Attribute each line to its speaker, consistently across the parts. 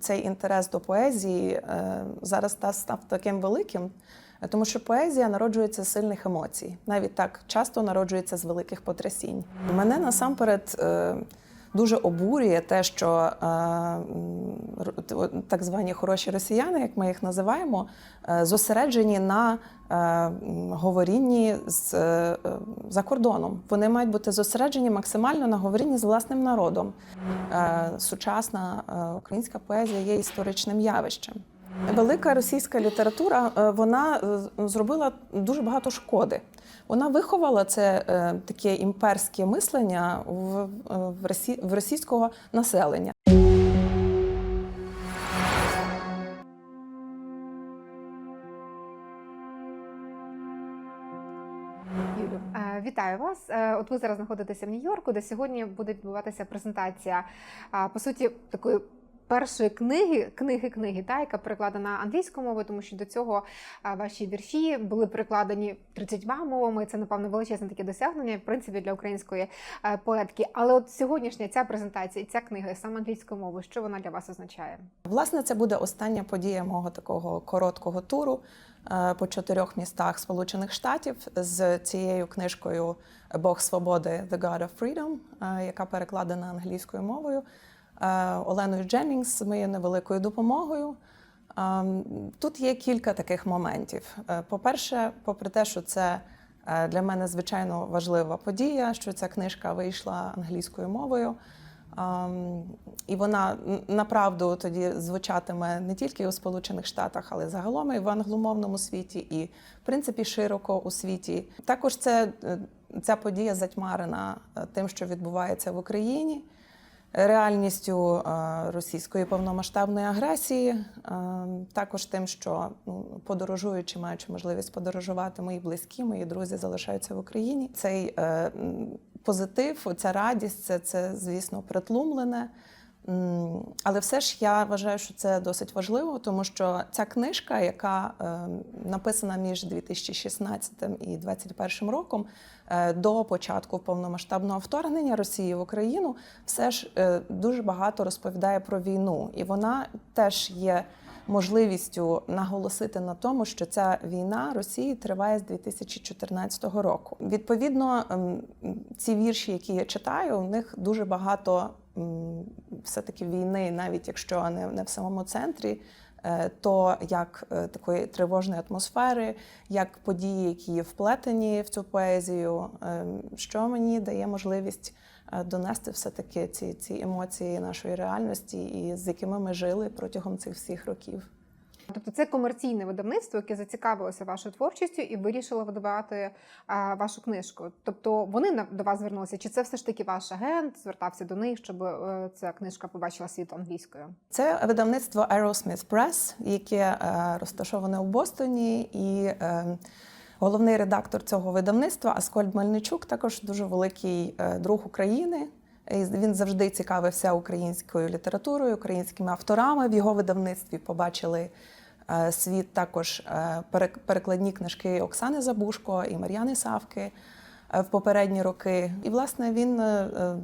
Speaker 1: цей інтерес до поезії е, зараз та- став таким великим, тому що поезія народжується з сильних емоцій, навіть так часто народжується з великих потрясінь. Мене насамперед е, дуже обурює те, що е, так звані хороші росіяни, як ми їх називаємо, е, зосереджені на е, говорінні з за кордоном. Вони мають бути зосереджені максимально на говорінні з власним народом. Сучасна українська поезія є історичним явищем. Велика російська література е, вона е, зробила дуже багато шкоди. Вона виховала це е, таке імперське мислення в, в, росі, в російського населення.
Speaker 2: Вітаю вас. От ви зараз знаходитеся в Нью-Йорку, де сьогодні буде відбуватися презентація по суті такої. Першої книги, книги книги, та яка перекладена англійською мовою, тому що до цього ваші вірші були перекладені 30 мовами. Це напевно величезне таке досягнення, в принципі, для української поетки. Але от сьогоднішня ця презентація, ця книга саме англійською мовою, що вона для вас означає?
Speaker 1: Власне, це буде остання подія мого такого короткого туру по чотирьох містах Сполучених Штатів з цією книжкою Бог свободи The God of Freedom, яка перекладена англійською мовою. Е, Оленою Дженнінгс з моєю невеликою допомогою. Ем, Тут є кілька таких моментів. Е, По-перше, попри те, що це е, для мене звичайно важлива подія, що ця книжка вийшла англійською мовою. Ем, І вона направду тоді звучатиме не тільки у Сполучених Штатах, але загалом і в англомовному світі, і в принципі широко у світі. Також це е, ця подія затьмарена е, тим, що відбувається в Україні реальністю е, російської повномасштабної агресії, е, також тим, що ну, подорожуючи, маючи можливість подорожувати, мої близькі, мої друзі залишаються в Україні. Цей е, позитив, ця радість, це, це звісно притлумлене. Але все ж я вважаю, що це досить важливо, тому що ця книжка, яка написана між 2016 і 2021 роком, до початку повномасштабного вторгнення Росії в Україну, все ж е, дуже багато розповідає про війну, і вона теж є можливістю наголосити на тому, що ця війна Росії триває з 2014 року. Відповідно, ем, ці вірші, які я читаю, у них дуже багато все-таки війни, навіть якщо не в самому центрі. Е, То як е, такої тривожної атмосфери, як події, які є вплетені в цю поезію, е, що мені дає можливість е, донести все-таки ці, ці емоції нашої реальності, і з якими ми жили протягом цих всіх років.
Speaker 2: Тобто це комерційне видавництво, яке зацікавилося вашою творчістю і вирішило видавати а, вашу книжку. Тобто вони на- до вас звернулися, чи це все ж таки ваш агент звертався до них, щоб е, ця книжка побачила світ англійською?
Speaker 1: Це видавництво Aerosmith Press, яке е, розташоване у Бостоні, і е, головний редактор цього видавництва Аскольд Мельничук, також дуже великий е, друг України. Він завжди цікавився українською літературою, українськими авторами. В його видавництві побачили світ також е, перекладні книжки Оксани Забушко і Мар'яни Савки е, в попередні роки. І, власне, він е, е,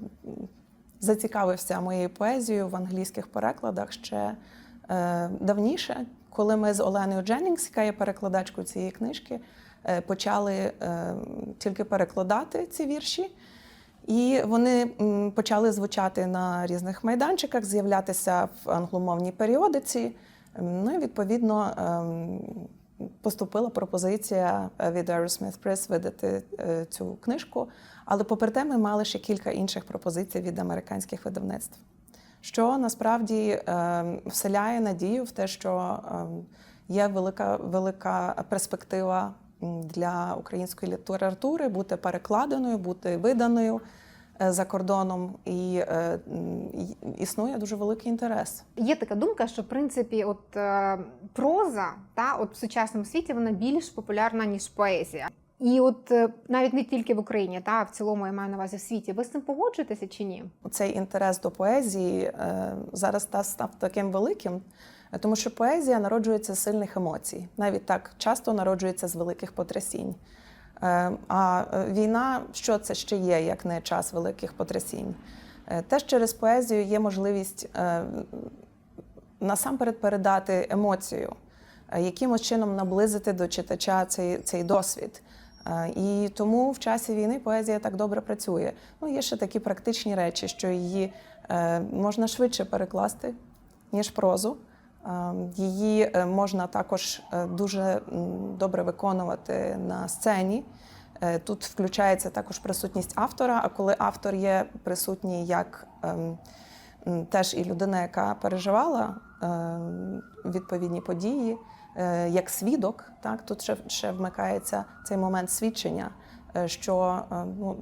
Speaker 1: зацікавився моєю поезією в англійських перекладах ще е, давніше, коли ми з Оленою Дженнінгс, яка є перекладачкою цієї книжки, е, почали е, тільки перекладати ці вірші. І вони почали звучати на різних майданчиках, з'являтися в англомовній періодиці. Ем, Ну і відповідно ем, поступила пропозиція е, від Aerosmith Press видати е, цю книжку. Але попри те, ми мали ще кілька інших пропозицій від американських видавництв, що насправді ем, вселяє надію в те, що є велика, велика перспектива для української літератури бути перекладеною, бути виданою за кордоном, і е, існує дуже великий інтерес.
Speaker 2: Є така думка, що в принципі, от е, проза та от в сучасному світі вона більш популярна ніж поезія. І от е, навіть не тільки в Україні, та в цілому я маю на увазі в світі. Ви з цим погоджуєтеся чи ні?
Speaker 1: цей інтерес до поезії е, зараз та- став таким великим, е, тому що поезія народжується з сильних емоцій, навіть так часто народжується з великих потрясінь. Е, А е, війна, що це ще є, як не час великих потрясінь? Е, Теж через поезію є можливість насамперед передати емоцію, якимось чином наблизити до читача цей, цей досвід. І тому в часі війни поезія так добре працює. Ну, є ще такі практичні речі, що її можна швидше перекласти, ніж прозу. Е, Її е, можна також е, дуже добре виконувати на сцені. Е, Тут включається також присутність автора. А коли автор є присутній як ем, теж і людина, яка переживала ем, відповідні події, як свідок, так тут ще, ще вмикається цей момент свідчення, що ну,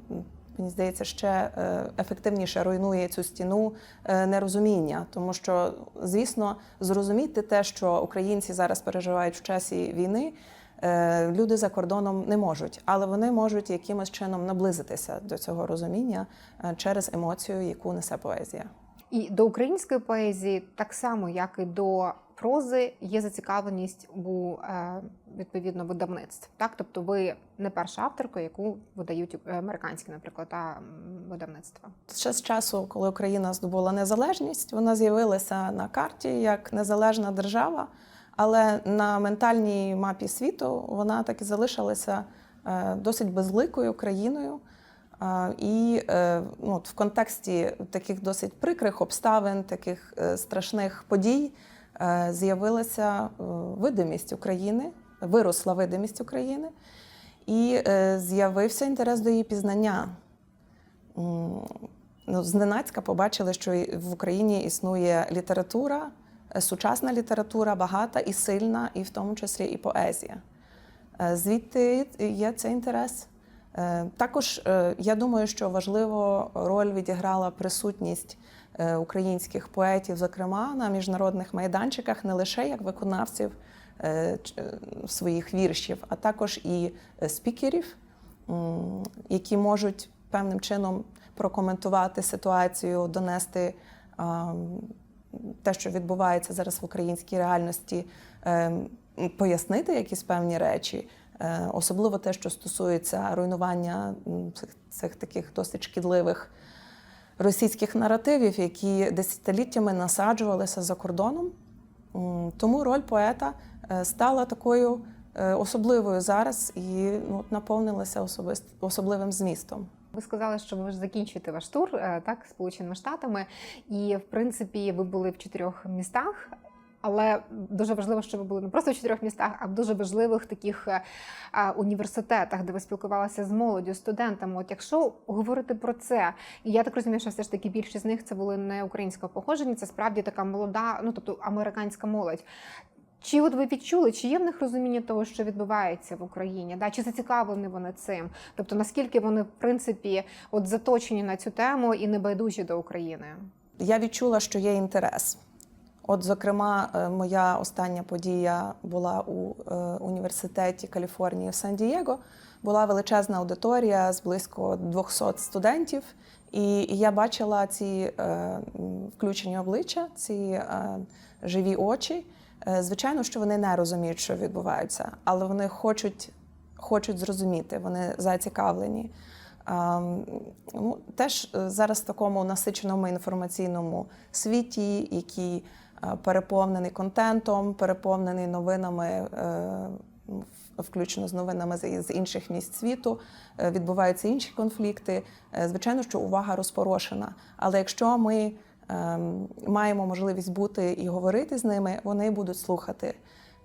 Speaker 1: мені здається, ще е, ефективніше руйнує цю стіну е, нерозуміння, тому що, звісно, зрозуміти те, що українці зараз переживають в часі війни. е, Люди за кордоном не можуть, але вони можуть якимось чином наблизитися до цього розуміння через емоцію, яку несе поезія.
Speaker 2: І до української поезії, так само як і до прози, є зацікавленість у е, відповідно видавництв. Так, тобто ви не перша авторка, яку видають е, американські, наприклад, та, видавництва.
Speaker 1: Ще з часу, коли Україна здобула незалежність, вона з'явилася на карті як незалежна держава, але на ментальній мапі світу вона так і залишилася е, досить безликою країною. І ну, в контексті таких досить прикрих обставин, таких страшних подій з'явилася е, видимість України, виросла видимість України, і е, з'явився інтерес до її пізнання. Ну, зненацька побачили, що в Україні існує література, е, сучасна література, багата і сильна, і в тому числі і поезія. Е, Звідти є цей інтерес. Е, Також е, я думаю, що важливу роль відіграла присутність е, українських поетів, зокрема на міжнародних майданчиках, не лише як виконавців е, е, своїх віршів, а також і е, спікерів, які можуть певним чином прокоментувати ситуацію, донести те, що відбувається зараз в українській реальності, е, пояснити якісь певні речі, е, особливо те, що стосується руйнування цих, цих таких досить шкідливих російських наративів, які десятиліттями насаджувалися за кордоном. Тому роль поета е, стала такою е, особливою зараз і ну, наповнилася особист- особливим змістом.
Speaker 2: Ви сказали, що ви ж закінчуєте ваш тур е, так Сполученими Штатами, і в принципі ви були в чотирьох містах. Але дуже важливо, що ви були не просто в чотирьох містах, а в дуже важливих таких е, університетах, де ви спілкувалися з молоддю, студентами. От якщо говорити про це, і я так розумію, що все ж таки більшість з них це були не українського походження, це справді така молода, ну тобто американська молодь. Чи от ви відчули, чи є в них розуміння того, що відбувається в Україні? Да? Чи зацікавлені вони цим? Тобто наскільки вони в принципі от заточені на цю тему і небайдужі до України?
Speaker 1: Я відчула, що є інтерес. От, зокрема, е, моя остання подія була у е, університеті Каліфорнії в Сан-Дієго. Була величезна аудиторія з близько 200 студентів, і я бачила ці е, включені обличчя, ці живі очі. Звичайно, що вони не розуміють, що відбувається, але вони хочуть, хочуть зрозуміти, вони зацікавлені. Ем, Ну, теж зараз в такому насиченому інформаційному світі, який переповнений контентом, переповнений новинами, е, включно з новинами з інших місць світу, е, відбуваються інші конфлікти. Е, Звичайно, що увага розпорошена. Але якщо ми ем, маємо можливість бути і говорити з ними, вони будуть слухати.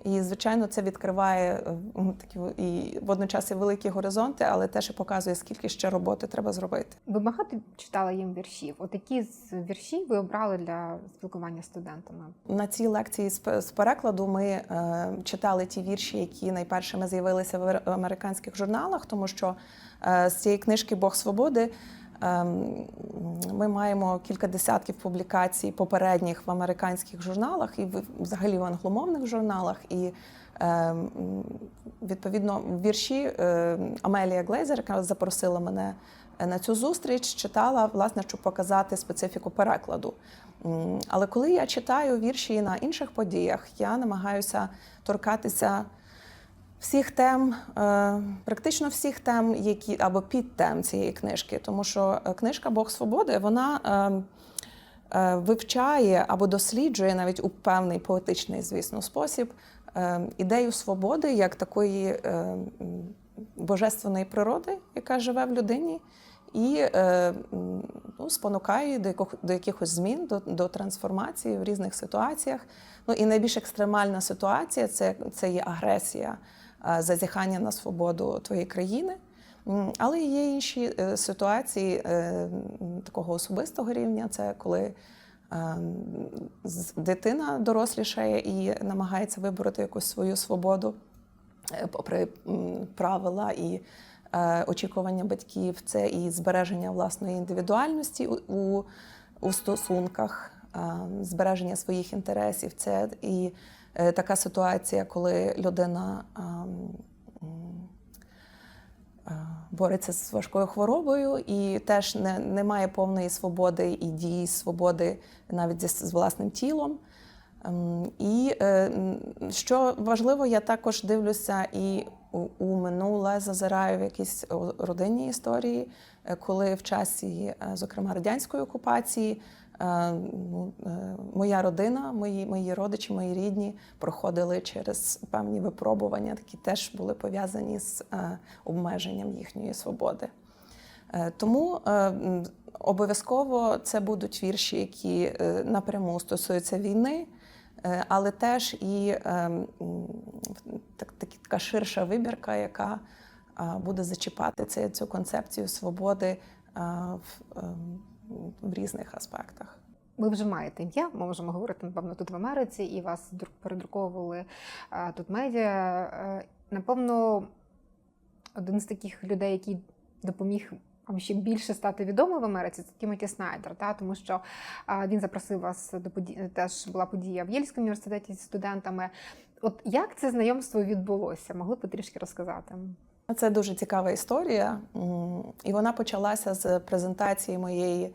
Speaker 1: І, звичайно, це відкриває е, такі і водночас і великі горизонти, але теж і показує, скільки ще роботи треба зробити.
Speaker 2: Ви багато читали їм віршів? От які з віршів ви обрали для спілкування з студентами?
Speaker 1: На цій лекції з перекладу ми е, читали ті вірші, які найпершими з'явилися в американських журналах, тому що е, з цієї книжки Бог свободи. Ем, Ми маємо кілька десятків публікацій попередніх в американських журналах і взагалі в англомовних журналах. І ем, відповідно вірші е, Амелія Глейзер, яка запросила мене на цю зустріч, читала власне, щоб показати специфіку перекладу. Але коли я читаю вірші на інших подіях, я намагаюся торкатися всіх тем, е, практично всіх тем, які або підтем цієї книжки, тому що е, книжка Бог свободи вона е, вивчає або досліджує навіть у певний поетичний, звісно, спосіб ідею свободи як такої божественної природи, яка живе в людині, і ну, спонукає до, яких, до якихось змін, до, до трансформації в різних ситуаціях. Ну і найбільш екстремальна ситуація це, це є агресія, зазіхання на свободу твоєї країни. Але є інші е, ситуації е, такого особистого рівня. Це коли е, дитина дорослішає і намагається вибороти якусь свою свободу, е, попри правила і е, очікування батьків, це і збереження власної індивідуальності у, у, стосунках, е, збереження своїх інтересів. Це і е, така ситуація, коли людина. е, е, бореться з важкою хворобою і теж не, не має повної свободи і дії свободи навіть зі, з власним тілом. Ем, І е, що важливо, я також дивлюся і у, у минуле зазираю в якісь родинні історії, е, коли в часі, е, зокрема, радянської окупації, е, ну, е, моя родина, мої, мої родичі, мої рідні проходили через певні випробування, які теж були пов'язані з е, обмеженням їхньої свободи. Е, Тому е, обов'язково це будуть вірші, які е, напряму стосуються війни, е, але теж і е, так, так, така ширша вибірка, яка е, буде зачіпати цю концепцію свободи е, в, е, в різних аспектах.
Speaker 2: Ви вже маєте ім'я, ми можемо говорити, напевно, тут в Америці, і вас передруковували е, тут медіа. Е, Напевно, один з таких людей, який допоміг вам ще більше стати відомим в Америці, це Тімоті Снайдер, та? тому що е, він запросив вас до події, теж була подія в Єльському університеті з студентами. От як це знайомство відбулося? Могли б трішки розказати?
Speaker 1: Це дуже цікава історія, і вона почалася з презентації моєї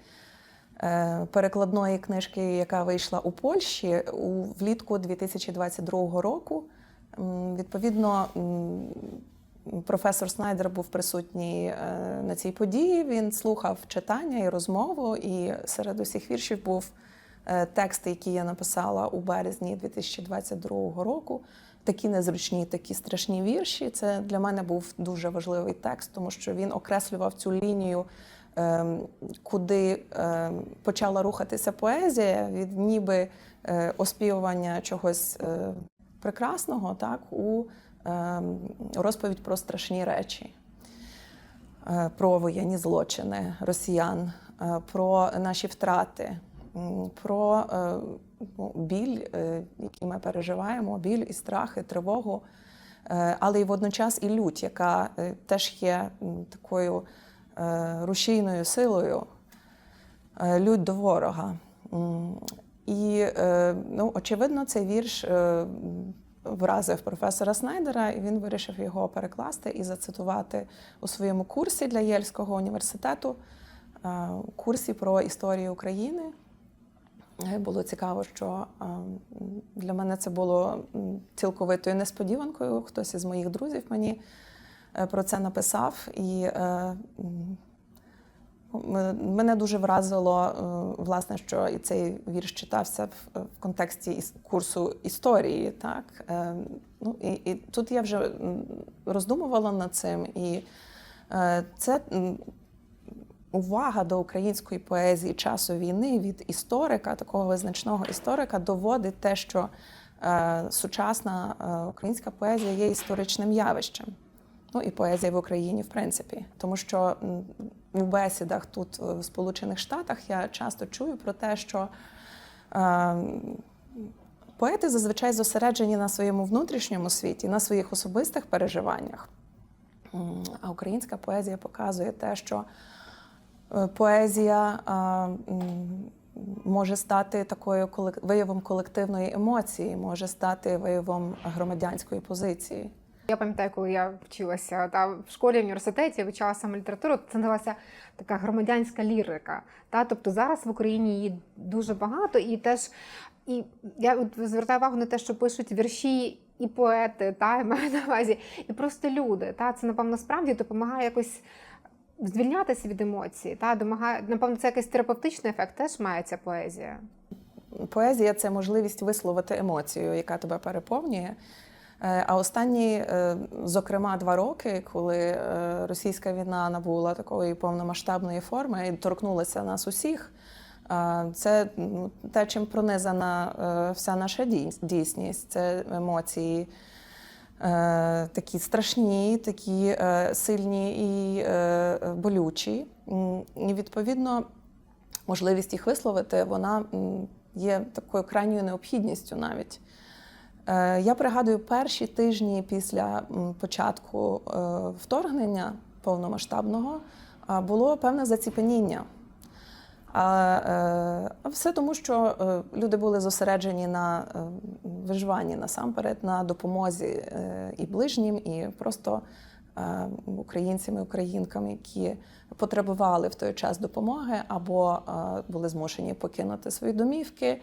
Speaker 1: е, перекладної книжки, яка вийшла у Польщі у влітку 2022 року. Відповідно, професор Снайдер був присутній е, на цій події. Він слухав читання і розмову, і серед усіх віршів був е, текст, який я написала у березні 2022 року. Такі незручні, такі страшні вірші. Це для мене був дуже важливий текст, тому що він окреслював цю лінію, ем, куди ем, почала рухатися поезія від ніби е, оспівування чогось е, прекрасного, так у ем, розповідь про страшні речі, е, про воєнні злочини росіян, про наші втрати, про біль, е, який ми переживаємо, біль і страх, і тривогу, е, але й водночас і лють, яка е, теж є такою рушійною силою, лють до ворога. І, ну, очевидно, цей вірш вразив професора Снайдера, і він вирішив його перекласти і зацитувати у своєму курсі для Єльського університету, курсі про історію України. Е, Було цікаво, що е, для мене це було цілковитою несподіванкою. Хтось із моїх друзів мені е, про це написав. І мене дуже вразило, власне, що і цей вірш читався в, контексті курсу історії. Так? Ну, і, і тут я вже роздумувала над цим. І це увага до української поезії часу війни від історика, такого визначного історика, доводить те, що е, сучасна е, українська поезія є історичним явищем. Ну і поезія в Україні, в принципі, тому що у бесідах тут е, в Сполучених Штатах я часто чую про те, що е, поети зазвичай зосереджені на своєму внутрішньому світі, на своїх особистих переживаннях. А українська поезія показує те, що поезія а, може стати такою виявом колективної емоції, може стати виявом громадянської позиції.
Speaker 2: Я пам'ятаю, коли я вчилася та в школі в університеті, вивчала саме літературу, це називалася така громадянська лірика. Та тобто зараз в Україні її дуже багато, і теж і я звертаю увагу на те, що пишуть вірші і поети, та я маю на увазі, і просто люди. Та це напевно справді допомагає якось звільнятися від емоцій, та домагає напевно, це якийсь терапевтичний ефект теж має ця поезія.
Speaker 1: Поезія це можливість висловити емоцію, яка тебе переповнює. Е, А останні, е, зокрема, два роки, коли е, російська війна набула такої повномасштабної форми і торкнулася нас усіх, це ну, те, чим пронизана вся наша дійсність. Це емоції такі страшні, такі е, сильні і е, болючі. І відповідно можливість їх висловити, вона є такою крайньою необхідністю навіть. Е, Я пригадую перші тижні після початку е, вторгнення повномасштабного було певне заціпеніння. А е, все тому, що е, люди були зосереджені на е, виживанні насамперед, на допомозі і ближнім, і просто українцям і українкам, які потребували в той час допомоги, або були змушені покинути свої домівки,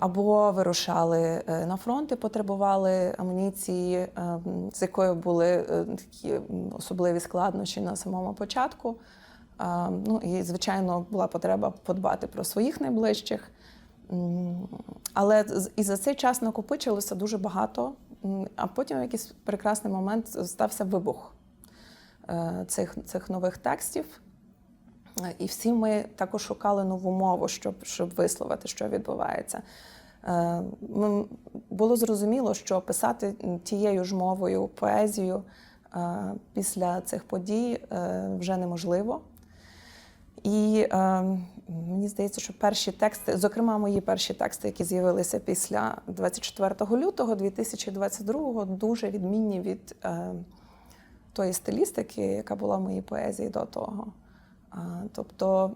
Speaker 1: або вирушали на фронт і потребували амуніції, з якою були такі особливі складнощі на самому початку. Ну і звичайно була потреба подбати про своїх найближчих. Але і за цей час накопичилося дуже багато. А потім в якийсь прекрасний момент стався вибух е, цих, цих нових текстів. Е, І всі ми також шукали нову мову, щоб, щоб висловити, що відбувається. Е, Було зрозуміло, що писати тією ж мовою поезію після цих подій вже неможливо. І е, мені здається, що перші тексти, зокрема, мої перші тексти, які з'явилися після 24 лютого 2022, дуже відмінні від е, тої стилістики, яка була в моїй поезії до того. А, тобто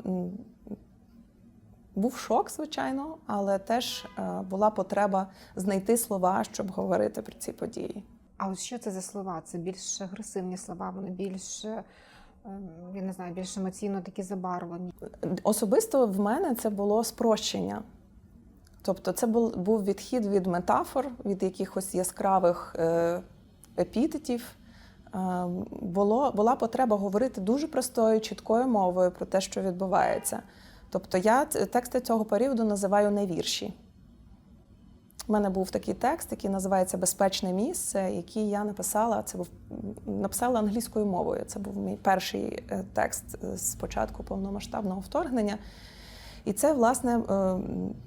Speaker 1: був шок, звичайно, але теж е, була потреба знайти слова, щоб говорити про ці події.
Speaker 2: А от що це за слова? Це більш агресивні слова, вони більш, е, я не знаю, більш емоційно такі забарвлені.
Speaker 1: Особисто в мене це було спрощення. Тобто, це був, відхід від метафор, від якихось яскравих е, епітетів. Е, було, була потреба говорити дуже простою, чіткою мовою про те, що відбувається. Тобто, я тексти цього періоду називаю не вірші. У мене був такий текст, який називається Безпечне місце, який я написала. Це був написала англійською мовою. Це був мій перший е, текст е, з початку повномасштабного вторгнення. І це, власне, е,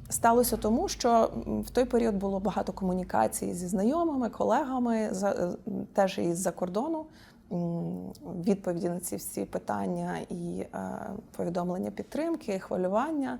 Speaker 1: сталося тому, що в той період було багато комунікацій зі знайомими, колегами, теж із-за кордону. Відповіді на ці всі питання і повідомлення підтримки, хвилювання.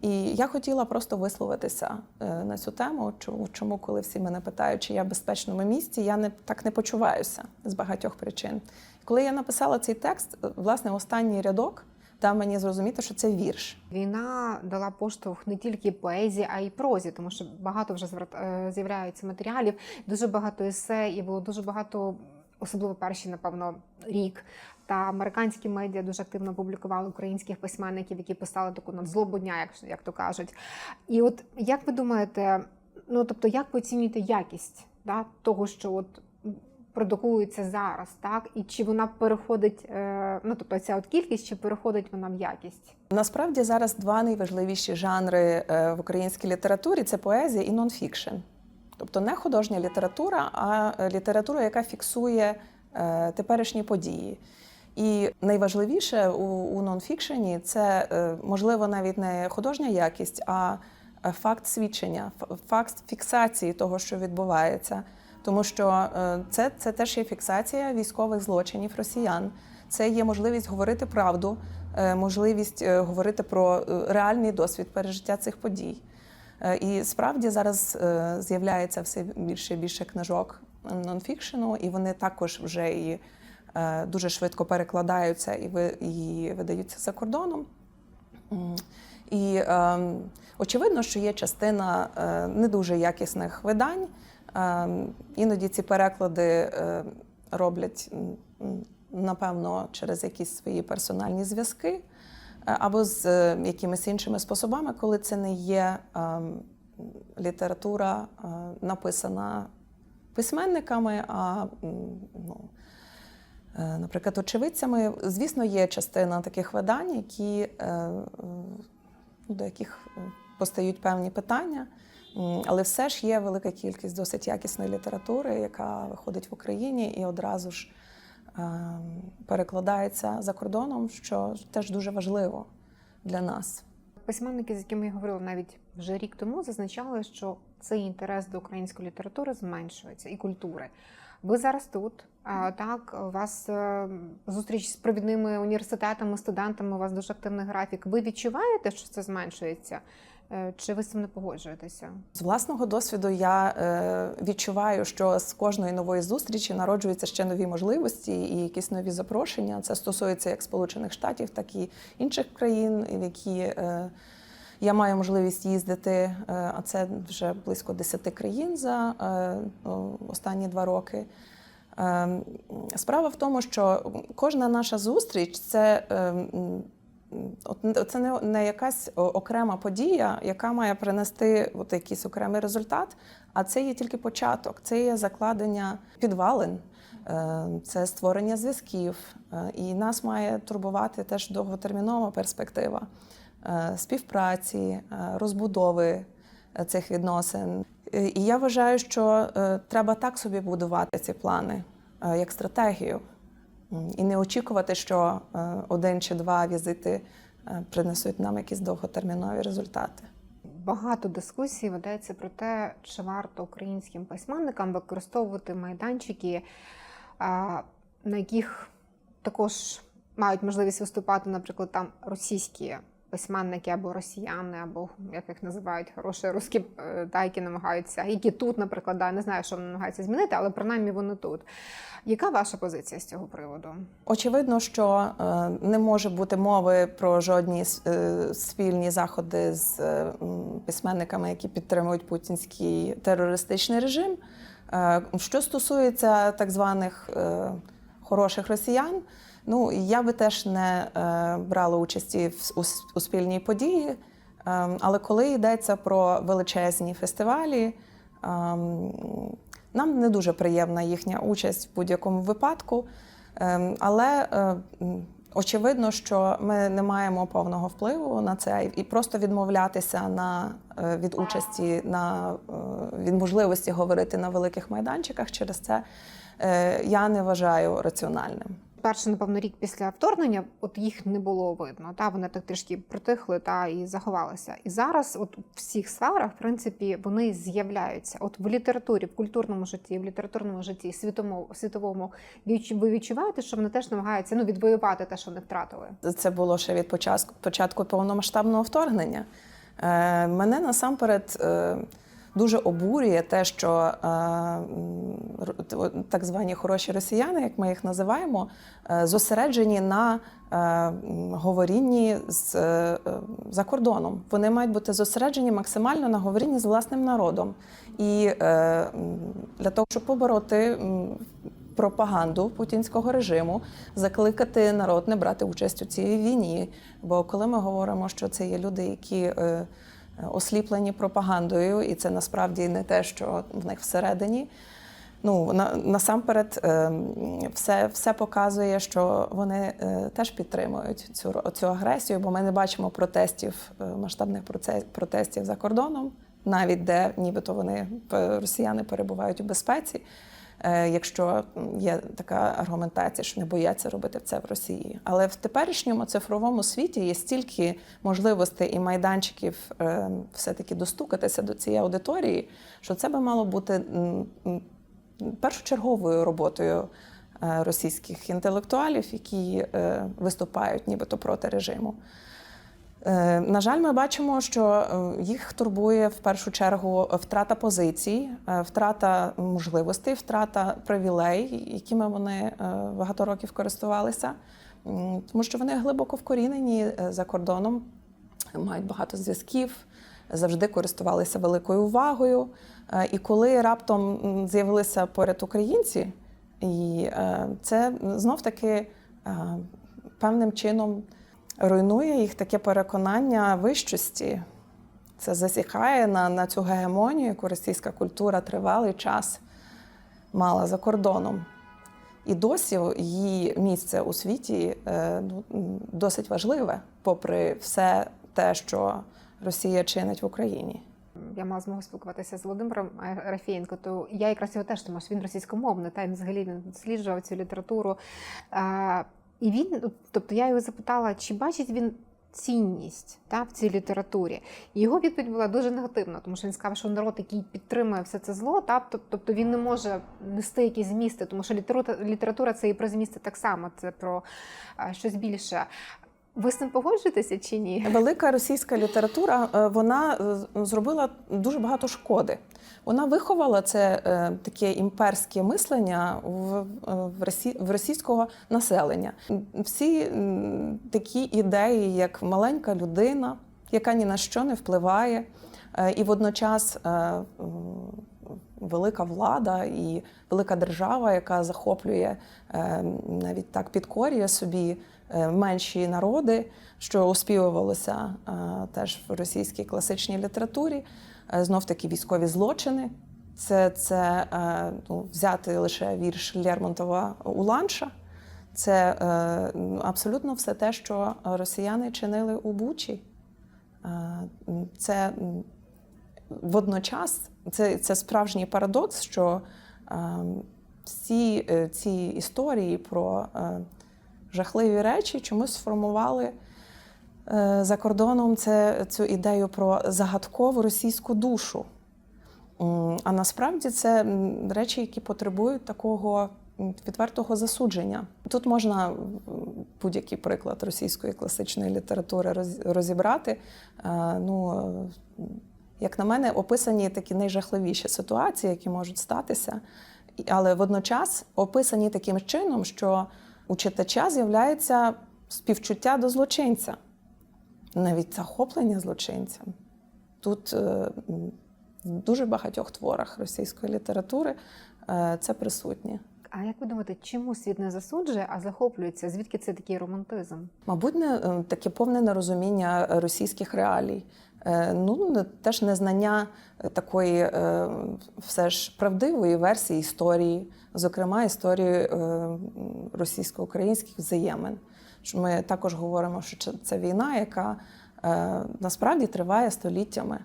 Speaker 1: І я хотіла просто висловитися е, на цю тему. Чому, коли всі мене питають, чи я в безпечному місці, я не так не почуваюся з багатьох причин. Коли я написала цей текст, е, власне, останній рядок дав мені зрозуміти, що це вірш.
Speaker 2: Війна дала поштовх не тільки поезії, а й прозі, тому що багато вже е, з'являється матеріалів, дуже багато есе, і було дуже багато, особливо перші, напевно, рік. Та американські медіа дуже активно публікували українських письменників, які писали таку надзлобу дня, як, як то кажуть. І от як ви думаєте, ну тобто, як ви оцінюєте якість да, того, що от продукується зараз, так? І чи вона переходить, е, ну тобто ця от кількість, чи переходить вона в якість?
Speaker 1: Насправді зараз два найважливіші жанри е, в українській літературі це поезія і нонфікшн. Тобто не художня література, а література, яка фіксує е, теперішні події. І найважливіше у, у нонфікшені це е, можливо навіть не художня якість, а е, факт свідчення, факт фіксації того, що відбувається. Тому що е, це, це теж є фіксація військових злочинів росіян. Це є можливість говорити правду, можливість говорити про реальний досвід пережиття цих подій. І справді зараз з'являється все більше і більше книжок нонфікшену, і вони також вже і дуже швидко перекладаються і ви- і видаються за кордоном. І е, очевидно, що є частина е, не дуже якісних видань. Е, іноді ці переклади е, роблять, напевно, через якісь свої персональні зв'язки е, або з е, якимись іншими способами, коли це не є е, література, е, написана письменниками, а ну, е, наприклад, очевидцями. Звісно, є частина таких видань, які, е, е, до яких е, постають певні питання. Але все ж є велика кількість досить якісної літератури, яка виходить в Україні і одразу ж е, перекладається за кордоном, що теж дуже важливо для нас.
Speaker 2: Письменники, з якими я говорила навіть вже рік тому, зазначали, що цей інтерес до української літератури зменшується і культури. Ви зараз тут. Так, у вас е, зустріч з провідними університетами, студентами, у вас дуже активний графік. Ви відчуваєте, що це зменшується? Е, Чи ви з цим не погоджуєтеся?
Speaker 1: З власного досвіду я е, відчуваю, що з кожної нової зустрічі народжуються ще нові можливості і якісь нові запрошення. Це стосується як Сполучених Штатів, так і інших країн, в які е, я маю можливість їздити. А це вже близько 10 країн за останні два роки. Е, Справа в тому, що кожна наша зустріч це. е, м, От це не, якась окрема подія, яка має принести от якийсь окремий результат, а це є тільки початок, це є закладення підвалин, е, це створення зв'язків. Е, І нас має турбувати теж довготермінова перспектива е, співпраці, е, розбудови цих відносин. Е, І я вважаю, що е, треба так собі будувати ці плани, е, як стратегію. І не очікувати, що один чи два візити принесуть нам якісь довготермінові результати.
Speaker 2: Багато дискусій ведеться про те, чи варто українським письменникам використовувати майданчики, на яких також мають можливість виступати, наприклад, там російські письменники або росіяни, або як їх називають хороші русські, е, та, які намагаються, які тут, наприклад, не знаю, що вони намагаються змінити, але принаймні вони тут. Яка ваша позиція з цього приводу?
Speaker 1: Очевидно, що е, не може бути мови про жодні е, спільні заходи з письменниками, які підтримують путінський терористичний режим. Що стосується так званих хороших росіян, ну я би теж не е, брала участі в у, спільній події. Е, Але коли йдеться про величезні фестивалі, ем, нам не дуже приємна їхня участь в будь-якому випадку. Ем, Але е, очевидно, що ми не маємо повного впливу на це і просто відмовлятися на, е, від участі на від можливості говорити на великих майданчиках через це я не вважаю раціональним.
Speaker 2: Перший, напевно, рік після вторгнення, от їх не було видно. Та вони так трішки притихли та і заховалися. І зараз, от у всіх сферах, в принципі, вони з'являються. От в літературі, в культурному житті, в літературному житті, світовому, світовому ви відчуваєте, що вони теж намагаються ну відвоювати те, що вони втратили.
Speaker 1: Це було ще від початку, початку повномасштабного вторгнення. Е, мене насамперед е, дуже обурює те, що е, так звані хороші росіяни, як ми їх називаємо, е, зосереджені на е, говорінні з, за кордоном. Вони мають бути зосереджені максимально на говорінні з власним народом. І для того, щоб побороти пропаганду путінського режиму, закликати народ не брати участь у цій війні. Бо коли ми говоримо, що це є люди, які е, осліплені пропагандою, і це насправді не те, що в них всередині. Ну на, насамперед, е, все, все показує, що вони е, теж підтримують цю цю агресію, бо ми не бачимо протестів, е, масштабних протестів за кордоном, навіть де нібито вони росіяни перебувають у безпеці. Е, Якщо є така аргументація, що не бояться робити це в Росії, але в теперішньому цифровому світі є стільки можливостей і майданчиків е, все-таки достукатися до цієї аудиторії, що це би мало бути першочерговою роботою е, російських інтелектуалів, які е, виступають нібито проти режиму. Е, На жаль, ми бачимо, що е, їх турбує в першу чергу втрата позицій, е, втрата можливостей, втрата привілей, якими вони е, багато років користувалися, тому що вони глибоко вкорінені е, за кордоном, мають багато зв'язків, завжди користувалися великою увагою. Е, І коли раптом з'явилися поряд українці, і е, це знов таки е, певним чином руйнує їх таке переконання вищості. Це засіхає на, на цю гегемонію, яку російська культура тривалий час мала за кордоном. І досі її місце у світі е, ну, досить важливе, попри все те, що Росія чинить в Україні.
Speaker 2: Я мала змогу спілкуватися з Володимиром е, Рафієнко, то я якраз його теж тому що він російськомовний, та він взагалі він досліджував цю літературу. І він, тобто я його запитала, чи бачить він цінність та, в цій літературі. І його відповідь була дуже негативна, тому що він сказав, що народ, який підтримує все це зло, та, тобто він не може нести якісь змісти, тому що література, література це і про змісти так само, це про щось більше. Ви з цим погоджуєтеся чи ні?
Speaker 1: Велика російська література е, вона е, зробила дуже багато шкоди. Вона виховала це е, таке імперське мислення в, в, росі, в російського населення. Всі такі ідеї, як маленька людина, яка ні на що не впливає, і водночас велика влада і велика держава, яка захоплює е, навіть так підкорює собі е, менші народи, що оспівувалося е, теж в російській класичній літературі. Знов таки військові злочини. Це, це ну, взяти лише вірш Лермонтова Уланша. Це абсолютно все те, що росіяни чинили у Бучі. Це водночас це, це справжній парадокс, що е, всі е, ці історії про е, жахливі речі чомусь сформували е, за кордоном це, цю ідею про загадкову російську душу. А насправді це речі, які потребують такого відвертого засудження. Тут можна будь-який приклад російської класичної літератури розібрати. Е, Ну, як на мене, описані такі найжахливіші ситуації, які можуть статися, але водночас описані таким чином, що у читача з'являється співчуття до злочинця, навіть захоплення злочинцям. Тут е, в дуже багатьох творах російської літератури е, це присутнє.
Speaker 2: А як ви думаєте, чому світ не засуджує, а захоплюється? Звідки це такий романтизм?
Speaker 1: Мабуть, не е, таке повне нерозуміння російських реалій. Е, Ну, теж незнання е, такої е, все ж правдивої версії історії, зокрема історії російсько-українських взаємин. Ми також говоримо, що це- війна, яка насправді триває століттями.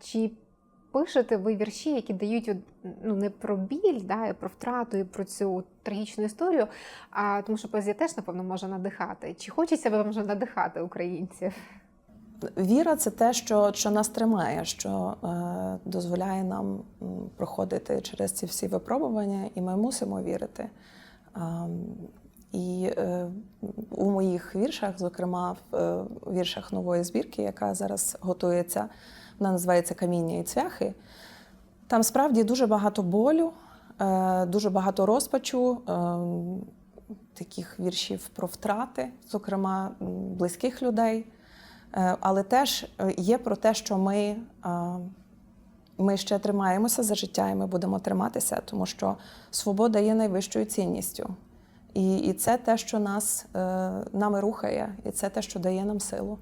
Speaker 2: Чи пишете ви вірші, які дають ну, не про біль, да, і про втрату, і про цю трагічну історію, а тому що поезія теж, напевно, може надихати. Чи хочеться вам вже надихати українців?
Speaker 1: Віра це те, що, що нас тримає, що е, дозволяє нам проходити через ці всі випробування, і ми мусимо вірити. Ем, і е, у моїх віршах, зокрема в е, віршах нової збірки, яка зараз готується, вона називається Каміння і цвяхи. Там справді дуже багато болю, е, дуже багато розпачу, ем, таких віршів про втрати, зокрема близьких людей. Е, Але теж е, є про те, що ми, е, ми ще тримаємося за життя, і ми будемо триматися, тому що свобода є найвищою цінністю. І, і це те, що нас нами рухає, і це те, що дає нам силу.